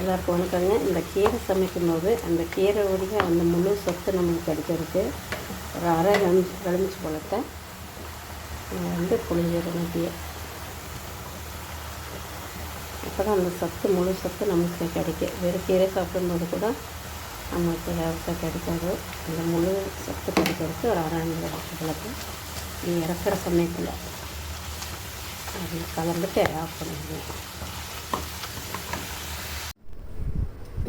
எல்லாருக்கும் வணக்கங்க இந்த கீரை சமைக்கும் போது அந்த கீரையோடைய அந்த முழு சொத்து நமக்கு கிடைக்கிறதுக்கு ஒரு அரை எலுமிச்சு எலுமிச்சு பழத்தை வந்து புளிஞ்சிடணும் அப்படியே அப்போ தான் அந்த சத்து முழு சத்து நமக்கு கிடைக்கும். வெறும் கீரை சாப்பிடும்போது கூட நமக்கு வேகத்தை கிடைக்காது. அந்த முழு சத்து கிடைக்கிறதுக்கு ஒரு அரை எலுமிச்சு பழத்தை நீ இறக்குற சமயத்தில். அது கலந்துட்டு ஆஃப் பண்ணிடுவேன்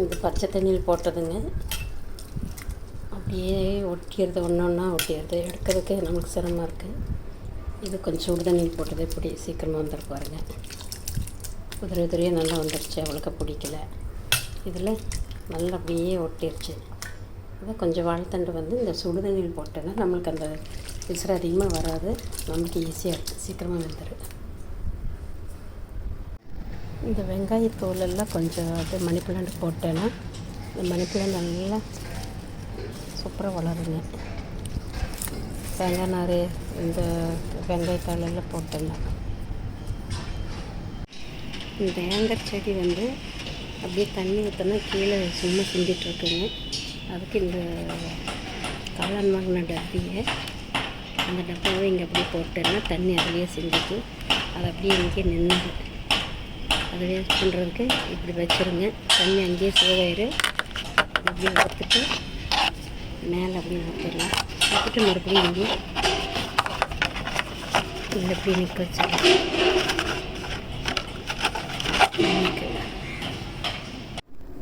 இது பச்சை தண்ணியில் போட்டதுங்க. அப்படியே ஒட்டிடுறது ஒன்று ஒன்றா ஒட்டிடுறது எடுக்கிறதுக்கு நமக்கு சிரமமாக இருக்குது இது கொஞ்சம் சுடு தண்ணியில் போட்டது இப்படி சீக்கிரமாக வந்துட்டு பாருங்க. குதிரை உதிரியாக நல்லா வந்துடுச்சு அவளுக்கு பிடிக்கல. இதில் நல்லா அப்படியே ஒட்டிடுச்சு அதான் கொஞ்சம் வாழைத்தண்டு வந்து இந்த சுடு தண்ணியில் போட்டோன்னா நம்மளுக்கு அந்த விசிறு அதிகமாக வராது. நமக்கு ஈஸியாக இருக்குது சீக்கிரமாக வந்துடும் இந்த வெங்காயத்தூளெல்லாம் கொஞ்சம் அது மணி பிளான்ட் போட்டேன்னா இந்த மணி பிளான்ட் நல்லா சூப்பராக வளருங்க. தேங்காய் நார் இந்த வெங்காயத்தாளெல்லாம் போட்டேன்னா. இந்த தேங்காய் செடி வந்து அப்படியே தண்ணி ஊற்றினா கீழே சும்மா சிந்திட்டுருக்குங்க அதுக்கு இந்த காளான் வாங்கின டப்பியை அந்த டப்பாவை இங்கே அப்படியே போட்டேன்னா தண்ணி அதுலேயே சிந்திக்கும். அது அப்படியே இங்கே நின்று அதை வேஸ்ட் பண்ணுறதுக்கு இப்படி வச்சுருங்க. தண்ணி அங்கேயே சோகாயிரு. இப்படி வறுத்துட்டு மேலே அப்படியே ஊற்றிடலாம் ஊற்றிட்டு மறுபடியும் இங்கே இதில் இப்படி நிற்க வச்சிடலாம்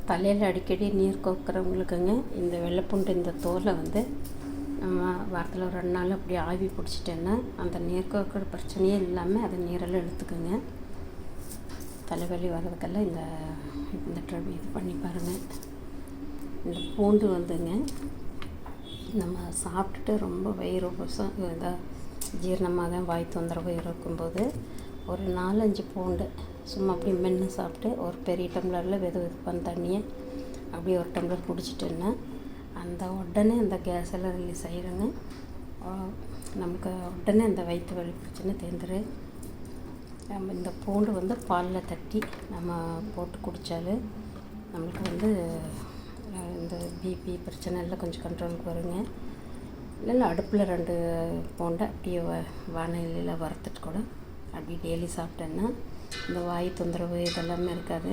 தலையில் அடிக்கடி நீர் கோக்குறவங்களுக்குங்க இந்த வெள்ளைப்பூண்டு இந்த தோலை வந்து நம்ம வாரத்தில் ஒரு ரெண்டு நாள் அப்படியே ஆவி பிடிச்சிட்டேன்னா அந்த நீர் கோக்கிற பிரச்சனையே இல்லாமல் அதை நீரெல்லாம் எடுத்துக்குங்க. தலைவலி வர்றதுக்கெல்லாம் இந்த இந்த ட்ரப் இது பண்ணி பாருங்கள் இந்த பூண்டு வந்துங்க நம்ம சாப்பிட்டுட்டு ரொம்ப வயிறு உபசம் இதாக ஜீரணமாக வாய் தொந்தரவு இருக்கும்போது ஒரு நாலஞ்சு பூண்டு சும்மா அப்படியே மென்று சாப்பிட்டு ஒரு பெரிய டம்ளரில் வெது வெதுப்பான தண்ணியை அப்படியே ஒரு டம்ளர் குடிச்சிட்டேன்னா அந்த உடனே அந்த கேஸ் எல்லாம் ரிலீஸ் ஆகிடுங்க நமக்கு உடனே அந்த வயிற்று வலி பிரச்சனை தேர்ந்துரு நம்ம இந்த பூண்டு வந்து பாலில் தட்டி நம்ம போட்டு குடித்தாலே நம்மளுக்கு வந்து இந்த பிபி பிரச்சனை எல்லாம் கொஞ்சம் கண்ட்ரோலுக்கு வருங்க. இல்லைன்னா அடுப்பில் ரெண்டு பூண்டை அப்படியே வ வானிலையில் வறுத்துட்டு கூட அப்படி டெய்லி சாப்பிட்டேன்னா இந்த வாய் தொந்தரவு இதெல்லாமே இருக்காது.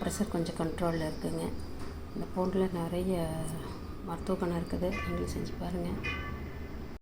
ப்ரெஷர் கொஞ்சம் கண்ட்ரோலில் இருக்குங்க. இந்த பூண்டில் நிறைய மருத்துவ குணம் இருக்குது. நீங்களும் செஞ்சு பாருங்கள்